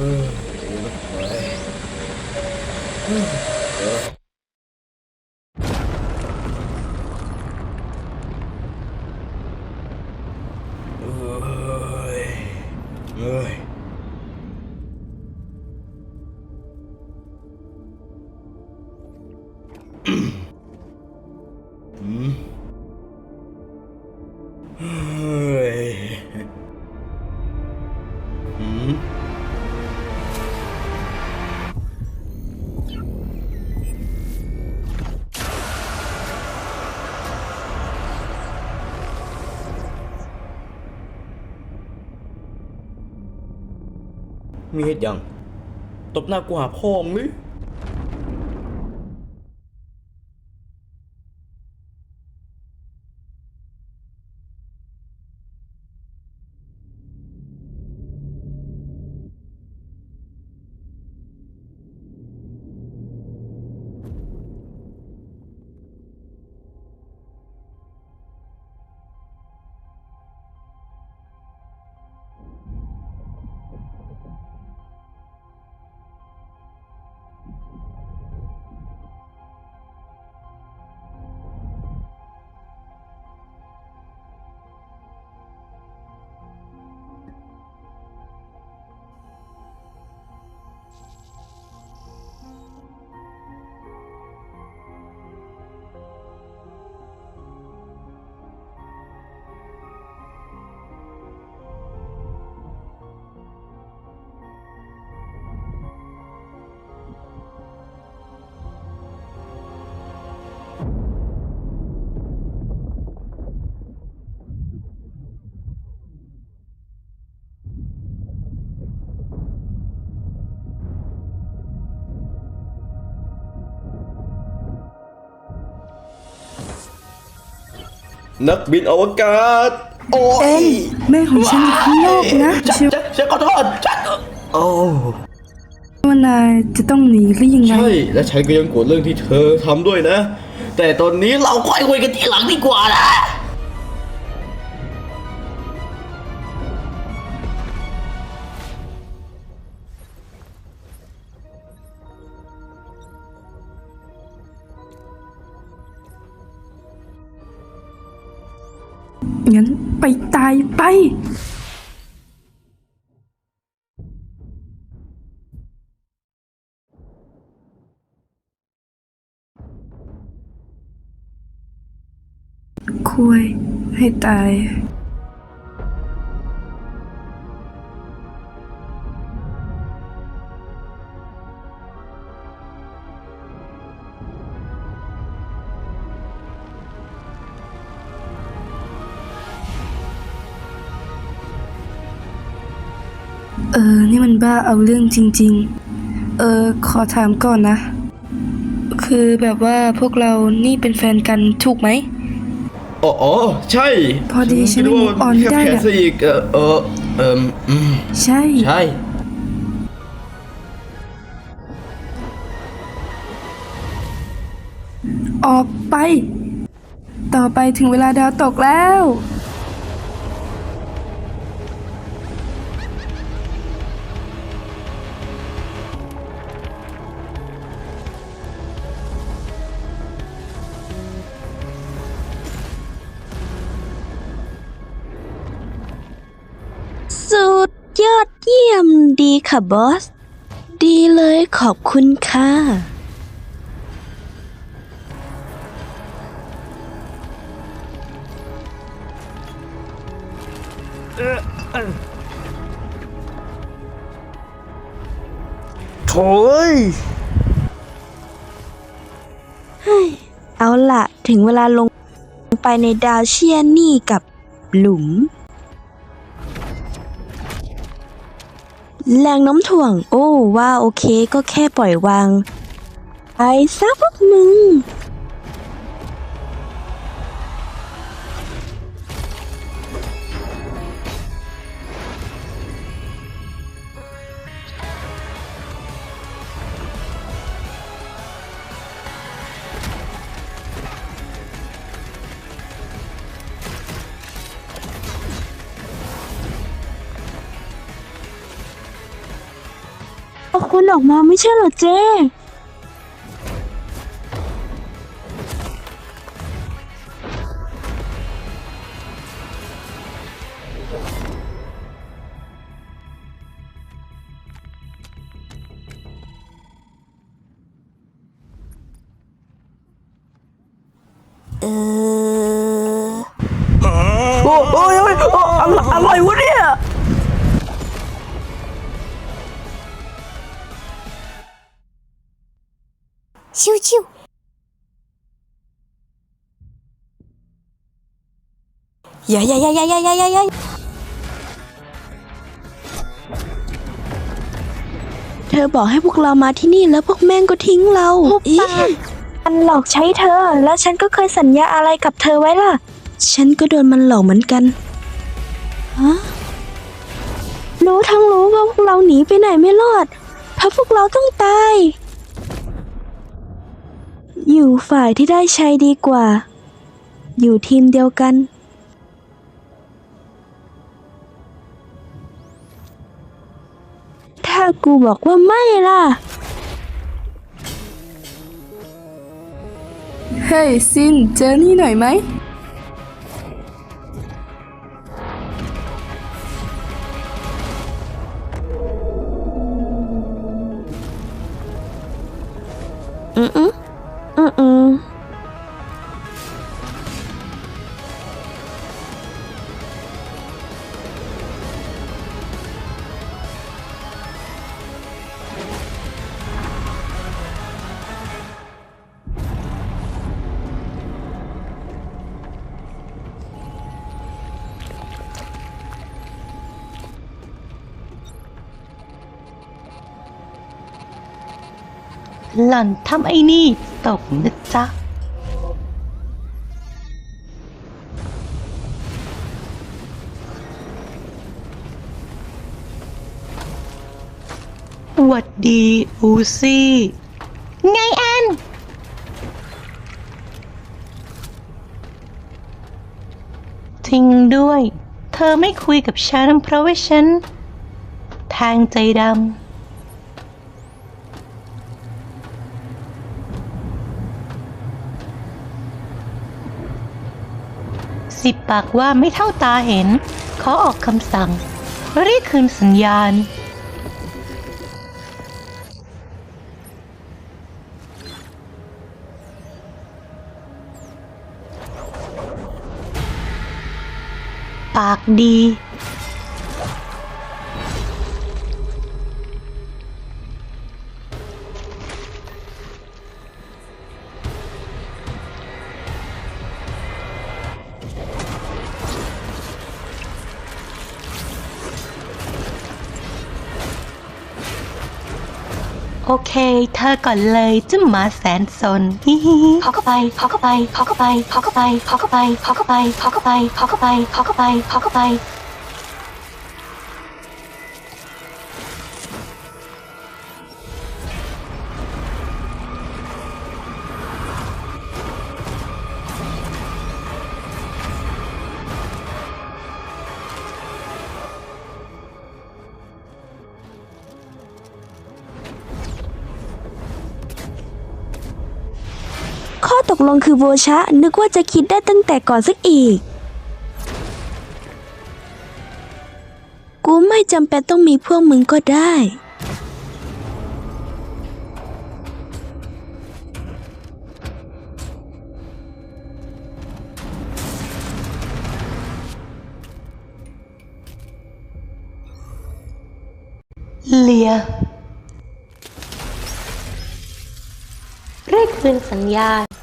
嗯。给你个锤子嗯 มีเหตุยัง ตบหน้ากูหาพ่อมึงหรือ นักบินอวกาศ โอ้เอ็ยนแม่ของฉันอยู่ข้างนอกนะฉัเชื่อฉัฉันขอโทษฉันโอ้ว่านายจะต้องหนีหรือยังไง ใช่ และฉันก็ยังโกรธเรื่องที่เธอทำด้วยนะ แต่ตอนนี้เราค่อยคุยกันทีหลังดีกว่านะ งั้นไปตายไป คุยให้ตาย นี่มันบ้าเอาเรื่องจริง ๆ เออ ขอถามก่อนนะ คือแบบว่าพวกเรานี่เป็นแฟนกันถูกไหมอ๋ออ๋อใช่พอดีฉันคิว่า move on แค่ได้แผนอะซะอีกเออเออเอมอืมใช่ ใช่ ออกไป ต่อไปถึงเวลาดาวตกแล้ว ยี่ยมดีค่ะบอส ดีเลยขอบคุณค่ะ โถ่ยเอาล่ะถึงเวลาลงไปในดาวเชียนี่กับหลุม แรงน้ำถ่วง โอ้ว่าโอเคก็แค่ปล่อยวาง ไปซะพวกมึง ออกมาไม่ใช่เหรอเจ๊อร่อยเว้ย เยอะเยอะเยอะเยอะเยอะเยอะเธอบอกให้พวกเรามาที่นี่แล้วพวกแม่งก็ทิ้งเราอีมันหลอกใช้เธอ แล้วฉันก็เคยสัญญาอะไรกับเธอไว้ล่ะ ฉันก็โดนมันหลอกเหมือนกันฮะรู้ทั้งรู้ว่าพวกเราหนีไปไหนไม่รอด เพราะพวกเราต้องตาย อยู่ฝ่ายที่ได้ใช้ดีกว่า อยู่ทีมเดียวกัน ถ้ากูบอกว่าไม่ล่ะ เฮ้ยซินเจอนี่หน่อยไหม อืมอืมอื หล่อนทำไอ้นี่ตกนะจ๊ะหวัดดีอูซี่ ไงแอนทิ้งด้วย เธอไม่คุยกับฉันเพราะว่าฉันแทงใจดำ สิบปากว่าไม่เท่าตาเห็น ขอออกคำสั่งเรียกคืนสัญญาณ ปากดี ยเธอก่อนเลยเจ้าหมาแสนสนฮิฮิเขอเข้าไปขอเข้าไปขอเข้าไปขอเข้าไปขอเข้าไปขอเข้าไปขอเข้าไปขอเข้าไปขอเข้าไปขอเข้าไป กลงคือโบชะ นึกว่าจะคิดได้ตั้งแต่ก่อนสักอีก กูไม่จำเป็นต้องมีพวกมึงก็ได้ เลียเรียกคืนสัญญาณ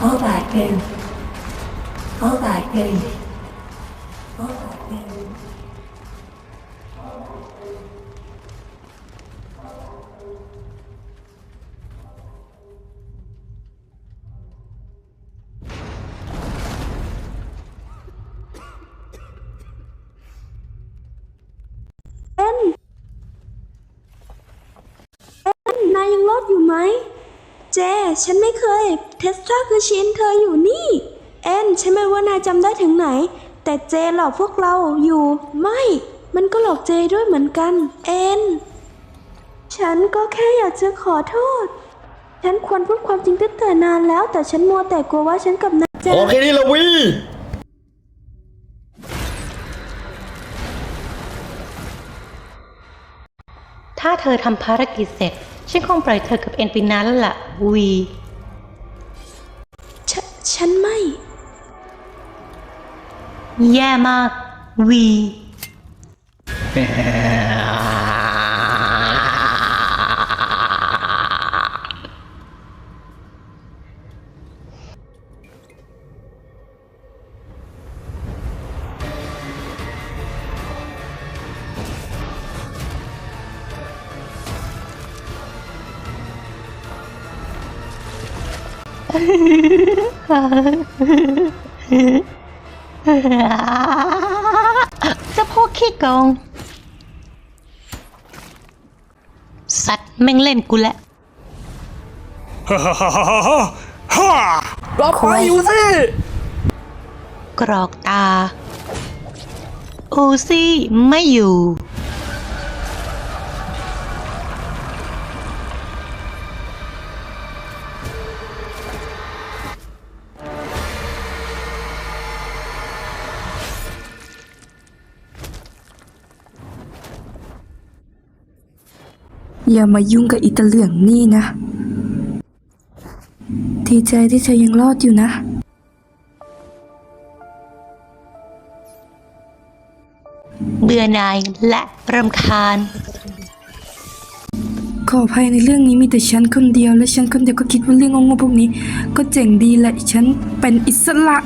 Có bài kêu Có bài kêu Có bài tình. Em, em Nay lót dù mấy? เจ ฉันไม่เคย เทสลาคือชินเธออยู่นี่ เอ็นฉันไม่รู้ว่านายจำได้ถึงไหน แต่เจหลอกพวกเราอยู่ ไม่ มันก็หลอกเจด้วยเหมือนกัน เอ็น ฉันก็แค่อยากจะขอโทษ ฉันควรพูดความจริงตั้งแต่นานแล้ว แต่ฉันมัวแต่กลัวว่าฉันกับนายจะ โอเคนี่ละวีถ้าเธอทำภารกิจเสร็จ ฉันคงปล่อยเธอกับเอ็นไปนานแล้วล่ะวีฉฉันไม่ แย่มากวี จะพวกขี้โกง สัตว์แม่งเล่นกูแหละรับไปอยู่สิ กรอกตา อูซี่ไม่อยู่ อย่ามายุ่งกับอีตาเหลืองนี่นะ ดีใจที่เธอยังรอดอยู่นะ เบื่อหน่ายและรำคาญ ขออภัยในเรื่องนี้มีแต่ฉันคนเดียว และฉันคนเดียวก็คิดว่าเรื่องงงๆพวกนี้ ก็เจ๋งดีแหละฉันเป็นอิสระ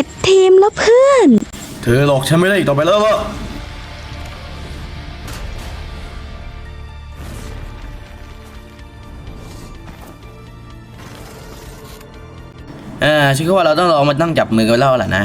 ผิดทีมแล้วเพื่อน เธอหลอกฉันไม่ได้อีกต่อไปแล้วล่ะอ่าฉันก็ว่าเราต้องลองมาตั้งจับมือกันแล้วแหละนะ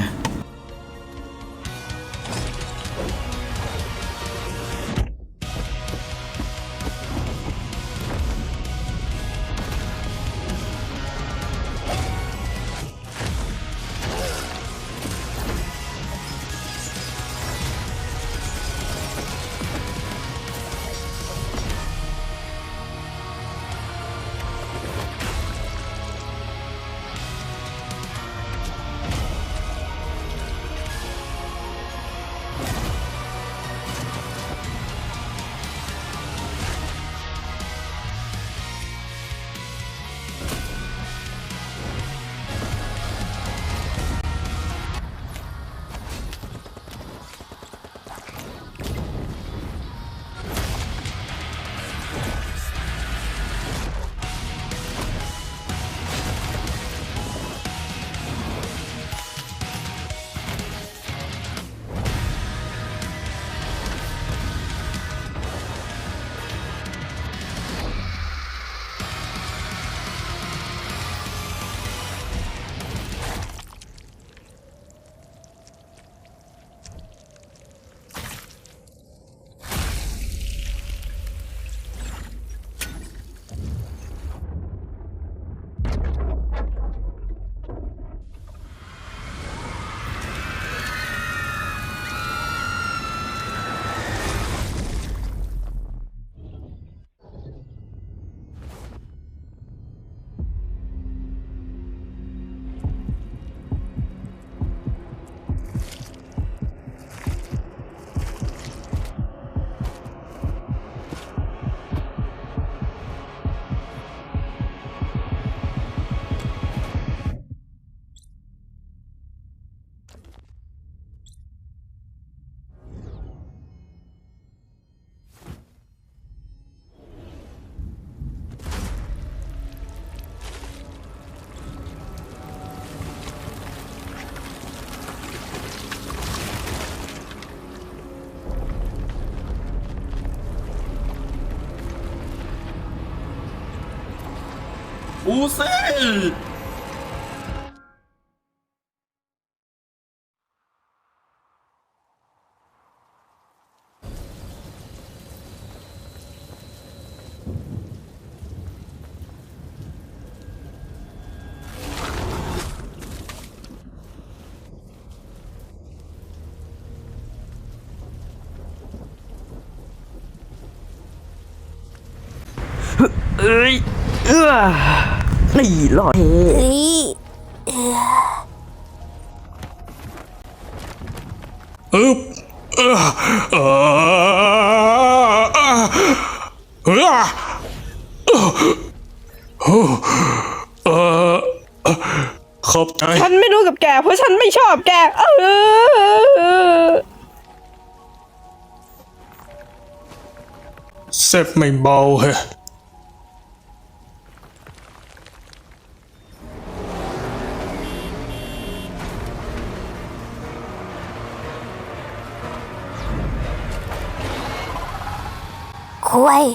อูซี่เอ้ย เอื้อนี่รอดอึบเออเออเออเออขอบใจฉันไม่รู้กับแก เพราะฉันไม่ชอบแกเออเซฟไม่เบาเฮ้ ยคุย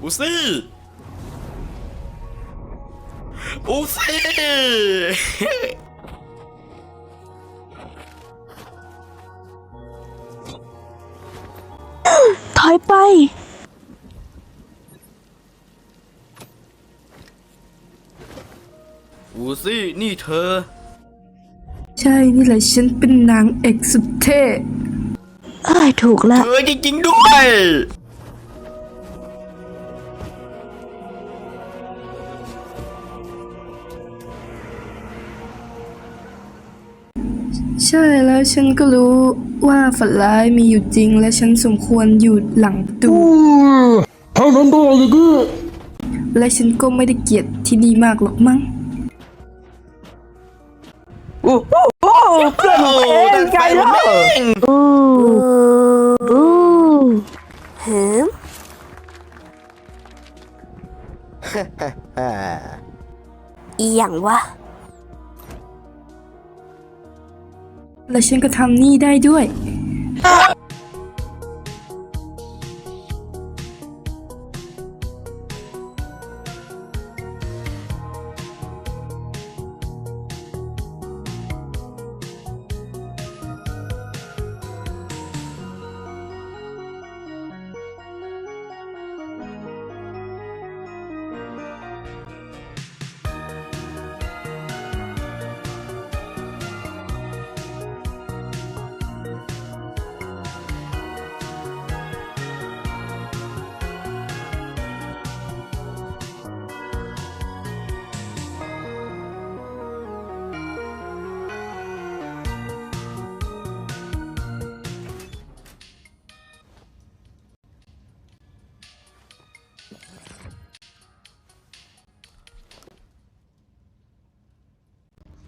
อูซี่อูซี่ ถอยไป ซี่นี่เธอ ใช่นี่แหละฉันเป็นนางเอกสุดเท่เอ้ยถูกละเธอจริงๆด้วย ใช่แล้วฉันก็รู้ว่าฝันร้ายมีอยู่จริง และฉันสมควรอยู่หลังประตูทำนั้นได้ยังไงและฉันก็ไม่ได้เกลียดที่นี่มากหรอกมั้งะอู้อู้หืมอีหยังวะ และฉันก็ทำนี่ได้ด้วย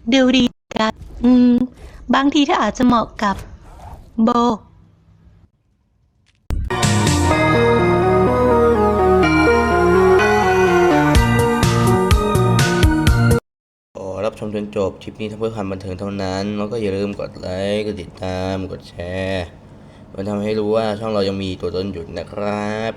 ดี๋ยวดีกันอืม บางทีเธออาจจะเหมาะกับ โบขอรับชมจนจบคลิปนี้ทำเพื่อความบันเทิงเท่านั้นแล้วก็อย่าลืมกดไลค์กดติดตามกดแชร์ มันทำให้รู้ว่าช่องเรายังมีตัวตนอยู่นะครับ